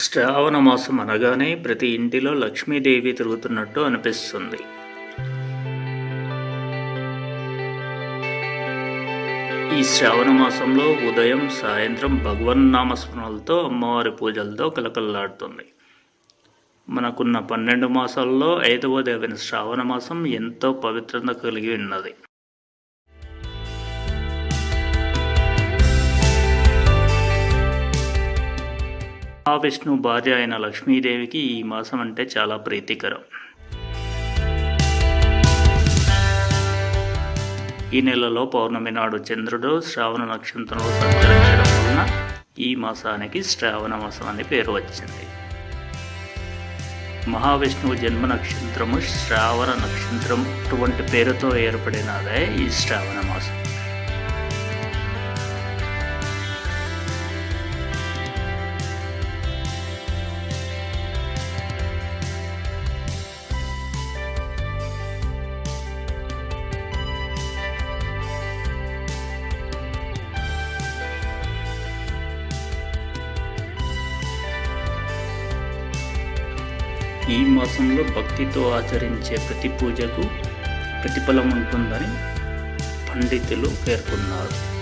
శ్రావణ మాసం అనగానే ప్రతి ఇంటిలో లక్ష్మీదేవి తిరుగుతున్నట్టు అనిపిస్తుంది. ఈ శ్రావణ మాసంలో ఉదయం సాయంత్రం భగవన్ నామస్మరణలతో అమ్మవారి పూజలతో కలకల్లాడుతుంది మనకున్న పన్నెండు మాసాల్లో ఐదవ దేవైన శ్రావణ మాసం ఎంతో పవిత్రత కలిగి ఉన్నది. మహావిష్ణువు భార్య అయిన లక్ష్మీదేవికి ఈ మాసం అంటే చాలా ప్రీతికరం. ఈ నెలలో పౌర్ణమి నాడు చంద్రుడు శ్రావణ నక్షత్రంలో సంచరించడం వలన ఈ మాసానికి శ్రావణ మాసం అని పేరు వచ్చింది. మహావిష్ణువు జన్మ నక్షత్రము శ్రావణ నక్షత్రం అటువంటి పేరుతో ఏర్పడినదే ఈ శ్రావణ మాసం. ఈ మాసంలో భక్తితో ఆచరించే ప్రతి పూజకు ప్రతిఫలం ఉంటుందని పండితులు పేర్కొన్నారు.